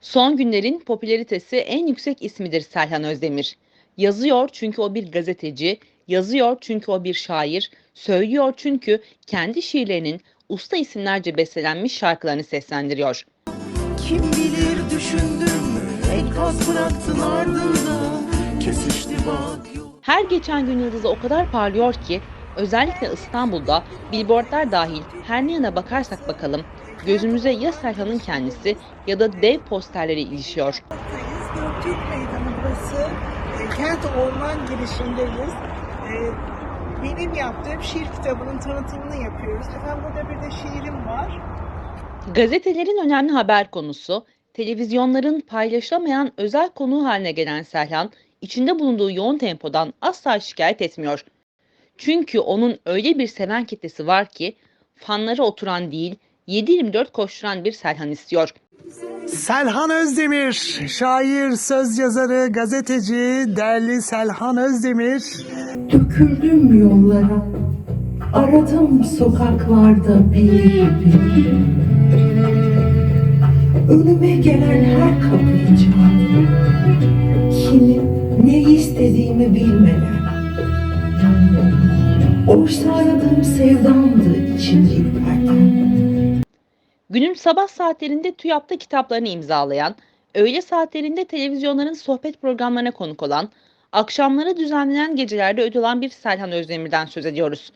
Son günlerin popülaritesi en yüksek ismidir Selhan Özdemir. Yazıyor çünkü o bir gazeteci, yazıyor çünkü o bir şair, söylüyor çünkü kendi şiirlerinin usta isimlerce bestelenmiş şarkılarını seslendiriyor. Kim bilir düşündün mü enkaz bıraktın ardında Kesişti bak Her geçen gün yıldızı o kadar parlıyor ki özellikle İstanbul'da billboardlar dahil her ne yana bakarsak bakalım gözümüze ya Selhan'ın kendisi ya da dev posterleri ilişiyor. Göktürk Meydanı burası. E, Kent Orman girişindeyiz. E, benim yaptığım şiir kitabının tanıtımını yapıyoruz. Efendim burada bir de şiirim var. Gazetelerin önemli haber konusu, televizyonların paylaşılamayan özel konu haline gelen Selhan, içinde bulunduğu yoğun tempodan asla şikayet etmiyor. Çünkü onun öyle bir seven kitlesi var ki, fanları oturan değil, 7-24 koşturan bir Selhan istiyor. Selhan Özdemir, şair, söz yazarı, gazeteci, değerli Selhan Özdemir. Döküldüm yollara, aradım sokaklarda bir bir. Önüme gelen her kapıyı çaldım. Kimi, ne istediğimi bilmeden. Oysa aradığım sevdamdı içimde ürperten. Günün sabah saatlerinde TÜYAP'ta kitaplarını imzalayan, öğle saatlerinde televizyonların sohbet programlarına konuk olan, akşamları düzenlenen gecelerde ödül alan bir Selhan Özdemir'den söz ediyoruz.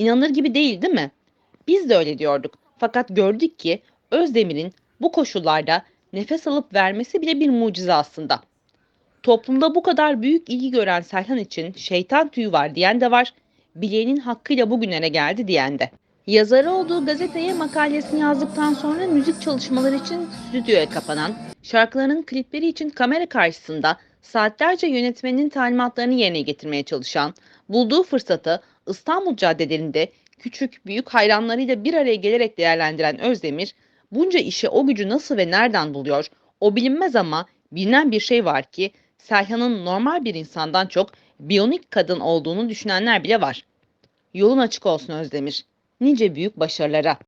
İnanılır gibi değil değil mi? Biz de öyle diyorduk. Fakat gördük ki Özdemir'in bu koşullarda nefes alıp vermesi bile bir mucize aslında. Toplumda bu kadar büyük ilgi gören Selhan için şeytan tüyü var diyen de var, bileğinin hakkıyla bugünlere geldi diyen de. Yazarı olduğu gazeteye makalesini yazdıktan sonra müzik çalışmaları için stüdyoya kapanan, şarkılarının klipleri için kamera karşısında saatlerce yönetmenin talimatlarını yerine getirmeye çalışan, bulduğu fırsatı İstanbul caddelerinde küçük büyük hayranlarıyla bir araya gelerek değerlendiren Özdemir, bunca işe o gücü nasıl ve nereden buluyor? O bilinmez ama bilinen bir şey var ki Selhan'ın normal bir insandan çok biyonik kadın olduğunu düşünenler bile var. Yolun açık olsun Özdemir. Nice büyük başarılara.